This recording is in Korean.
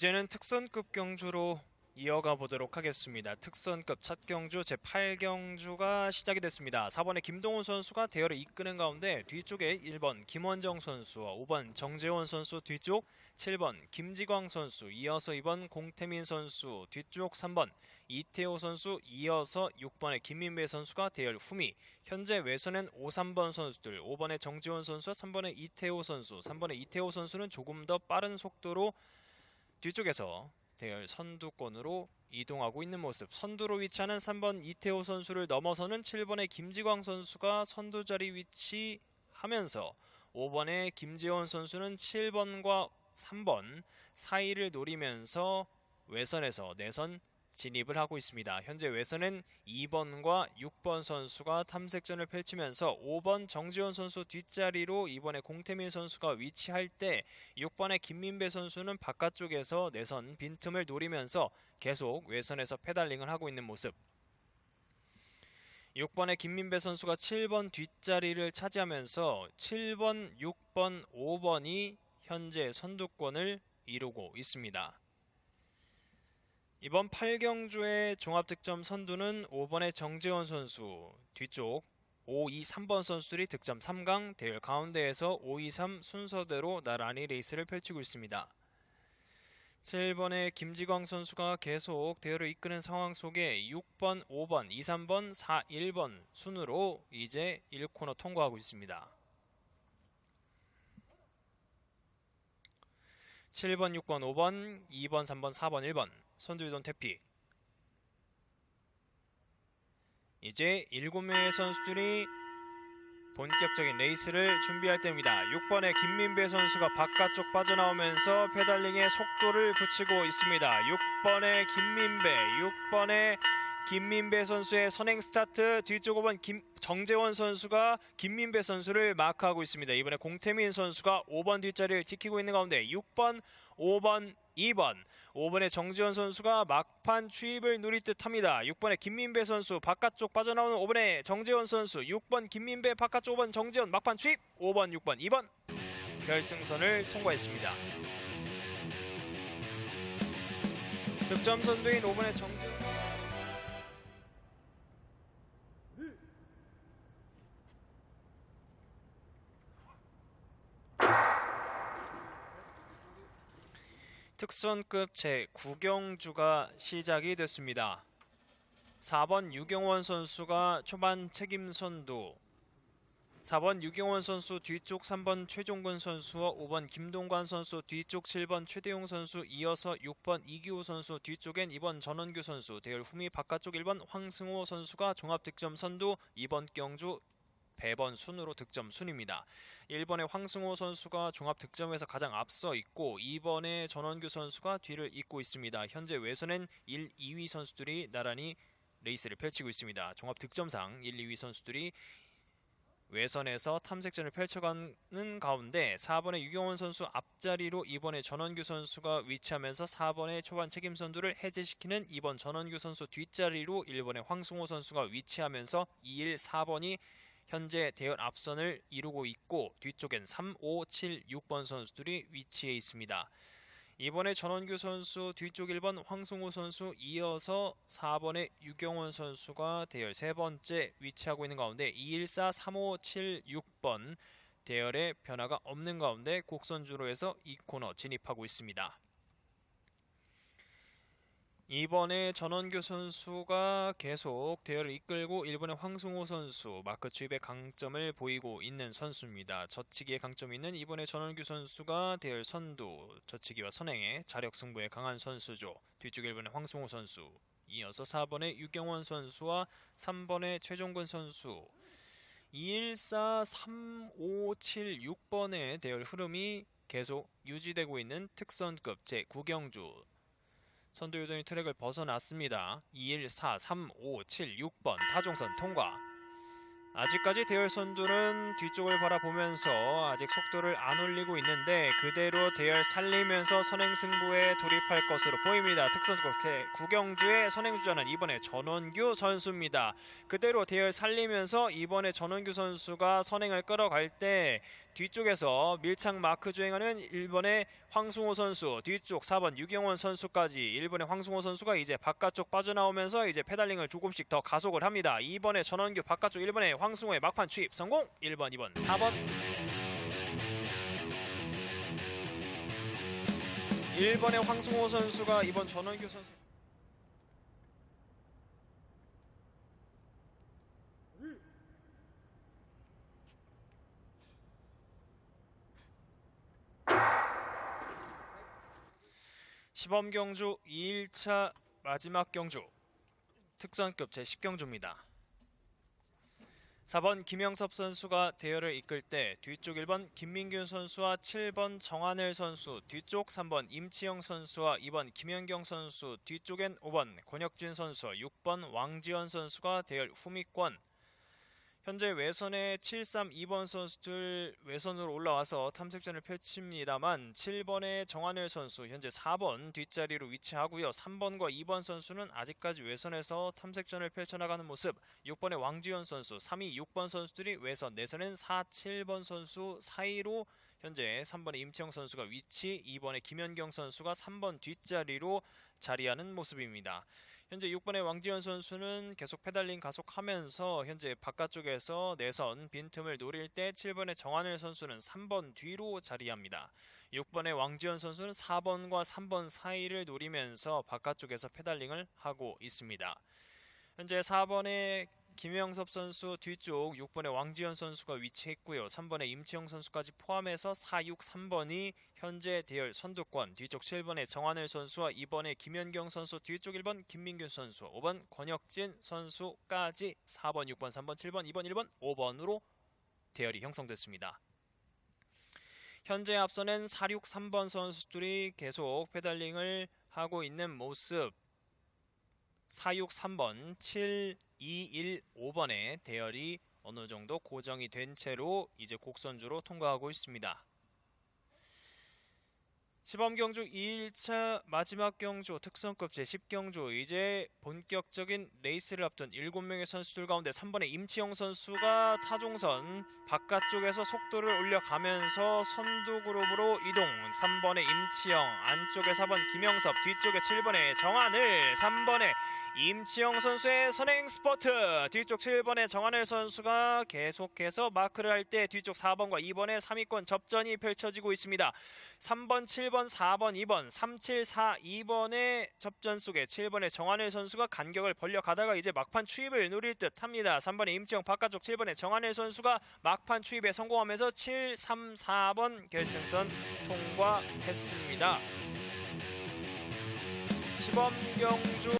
이제는 특선급 경주로 이어가 보도록 하겠습니다. 특선급 첫 경주 제8경주가 시작이 됐습니다. 4번에 김동훈 선수가 대열을 이끄는 가운데 뒤쪽에 1번 김원정 선수와 5번 정재원 선수 뒤쪽 7번 김지광 선수 이어서 2번 공태민 선수 뒤쪽 3번 이태호 선수 이어서 6번의 김민배 선수가 대열 후미 현재 외선엔 5, 3번 선수들 5번의 정지원 선수와 3번의 이태호 선수 3번의 이태호 선수는 조금 더 빠른 속도로 뒤쪽에서 대열 선두권으로 이동하고 있는 모습. 선두로 위치하는 3번 이태호 선수를 넘어서는 7번의 김지광 선수가 선두 자리 위치하면서 5번의 김재원 선수는 7번과 3번 사이를 노리면서 외선에서 내선 진입을 하고 있습니다. 현재 외선은 2번과 6번 선수가 탐색전을 펼치면서 5번 정지원 선수 뒷자리로 이번에 공태민 선수가 위치할 때 6번의 김민배 선수는 바깥쪽에서 내선 빈틈을 노리면서 계속 외선에서 페달링을 하고 있는 모습. 6번의 김민배 선수가 7번 뒷자리를 차지하면서 7번, 6번, 5번이 현재 선두권을 이루고 있습니다. 이번 8경주의 종합득점 선두는 5번의 정재원 선수 뒤쪽 5, 2, 3번 선수들이 득점 3강 대열 가운데에서 5, 2, 3 순서대로 나란히 레이스를 펼치고 있습니다. 7번의 김지광 선수가 계속 대열을 이끄는 상황 속에 6번, 5번, 2, 3번, 4, 1번 순으로 이제 1코너 통과하고 있습니다. 7번, 6번, 5번, 2번, 3번, 4번, 1번 선두유동 태피 이제 7명의 선수들이 본격적인 레이스를 준비할 때입니다. 6번의 김민배 선수가 바깥쪽 빠져나오면서 페달링에 속도를 붙이고 있습니다. 6번의 김민배, 6번의 김민배 선수의 선행 스타트 뒤쪽 5번 김, 정재원 선수가 김민배 선수를 마크하고 있습니다. 이번에 공태민 선수가 5번 뒷자리를 지키고 있는 가운데 6번, 5번, 2번 5번의 정지원 선수가 막판 추입을 누릴 듯 합니다. 6번의 김민배 선수 바깥쪽 빠져나오는 5번의 정재원 선수 6번 김민배 바깥쪽 5번 정재원 막판 추입 5번 6번 2번 결승선을 통과했습니다. 득점 선두인 5번의 정재원 특선급 제9경주가 시작이 됐습니다. 4번 유경원 선수가 초반 책임 선두 4번 유경원 선수 뒤쪽 3번 최종근 선수와 5번 김동관 선수 뒤쪽 7번 최대용 선수 이어서 6번 이기호 선수 뒤쪽엔 2번 전원규 선수 대열 후미 바깥쪽 1번 황승호 선수가 종합득점 선두 2번 경주 배번 순으로 득점 순입니다. 1번의 황승호 선수가 종합 득점에서 가장 앞서 있고 2번의 전원규 선수가 뒤를 잇고 있습니다. 현재 외선엔 1, 2위 선수들이 나란히 레이스를 펼치고 있습니다. 종합 득점상 1, 2위 선수들이 외선에서 탐색전을 펼쳐가는 가운데 4번의 유경원 선수 앞자리로 2번의 전원규 선수가 위치하면서 4번의 초반 책임 선두를 해제시키는 2번 전원규 선수 뒷자리로 1번의 황승호 선수가 위치하면서 2, 1, 4번이 현재 대열 앞선을 이루고 있고 뒤쪽엔 3, 5, 7, 6번 선수들이 위치해 있습니다. 이번에 전원규 선수 뒤쪽 1번 황승호 선수 이어서 4번의 유경원 선수가 대열 세 번째 위치하고 있는 가운데 214, 35, 7, 6번 대열의 변화가 없는 가운데 곡선주로 해서 이 코너 진입하고 있습니다. 이번에 전원규 선수가 계속 대열을 이끌고 일본의 황승호 선수 마크 추입의 강점을 보이고 있는 선수입니다. 저치기의 강점이 있는 이번에 전원규 선수가 대열 선두, 저치기와 선행에 자력 승부에 강한 선수죠. 뒤쪽 일본의 황승호 선수, 이어서 4번의 유경원 선수와 3번의 최종근 선수 214, 3, 5, 7, 6번의 대열 흐름이 계속 유지되고 있는 특선급 제9경주 선두 요동이 트랙을 벗어났습니다. 2, 1, 4, 3, 5, 7, 6번 타종선 통과. 아직까지 대열 선두는 뒤쪽을 바라보면서 아직 속도를 안 올리고 있는데 그대로 대열 살리면서 선행 승부에 돌입할 것으로 보입니다. 특선급 구경주의 선행주자는 이번에 전원규 선수입니다. 그대로 대열 살리면서 이번에 전원규 선수가 선행을 끌어갈 때 뒤쪽에서 밀착 마크 주행하는 1번의 황승호 선수, 뒤쪽 4번 유경원 선수까지 1번의 황승호 선수가 이제 바깥쪽 빠져나오면서 이제 페달링을 조금씩 더 가속을 합니다. 2번의 전원규 바깥쪽 1번의 황승호의 막판 추입 성공. 1번, 2번, 4번. 1번의 황승호 선수가 이번 전원규 선수. 시범 경주 2일차 마지막 경주. 특선급 제10경주입니다. 4번 김영섭 선수가 대열을 이끌 때 뒤쪽 1번 김민균 선수와 7번 정한일 선수, 뒤쪽 3번 임치영 선수와 2번 김현경 선수, 뒤쪽엔 5번 권혁진 선수, 6번 왕지현 선수가 대열 후미권 현재 외선의 732번 선수들 외선으로 올라와서 탐색전을 펼칩니다만 7번의 정한일 선수 현재 4번 뒷자리로 위치하고요. 3번과 2번 선수는 아직까지 외선에서 탐색전을 펼쳐나가는 모습 6번의 왕지현 선수 3위 6번 선수들이 외선 내선은 4, 7번 선수 사이로 현재 3번의 임채영 선수가 위치 2번의 김현경 선수가 3번 뒷자리로 자리하는 모습입니다. 현재 6번의 왕지현 선수는 계속 페달링 가속하면서 현재 바깥쪽에서 내선 빈틈을 노릴 때 7번의 정한일 선수는 3번 뒤로 자리합니다. 6번의 왕지현 선수는 4번과 3번 사이를 노리면서 바깥쪽에서 페달링을 하고 있습니다. 현재 4번의 김영섭 선수 뒤쪽 6번의 왕지현 선수가 위치했고요. 3번의 임치영 선수까지 포함해서 4, 6, 3번이 현재 대열 선두권 뒤쪽 7번의 정한일 선수와 2번의 김현경 선수 뒤쪽 1번 김민균 선수 5번 권혁진 선수까지 4번, 6번, 3번, 7번, 2번, 1번, 5번으로 대열이 형성됐습니다. 현재 앞서는 4, 6, 3번 선수들이 계속 페달링을 하고 있는 모습 4, 6, 3번, 7, 2, 1, 5번의 대열이 어느 정도 고정이 된 채로 이제 곡선주로 통과하고 있습니다. 시범 경주 2일차 마지막 경주 특성급 제10경주 이제 본격적인 레이스를 앞둔 7명의 선수들 가운데 3번의 임치영 선수가 타종선 바깥쪽에서 속도를 올려가면서 선두 그룹으로 이동 3번의 임치영 안쪽에 4번 김영섭 뒤쪽에 7번의 정한을 3번의 임치영 선수의 선행 스포트 뒤쪽 7번의 정한일 선수가 계속해서 마크를 할 때 뒤쪽 4번과 2번의 3위권 접전이 펼쳐지고 있습니다. 3번, 7번, 4번, 2번, 3, 7, 4, 2번의 접전 속에 7번의 정한일 선수가 간격을 벌려 가다가 이제 막판 추입을 노릴 듯 합니다. 3번의 임치영 바깥쪽 7번의 정한일 선수가 막판 추입에 성공하면서 7, 3, 4번 결승선 통과했습니다. 시범 경주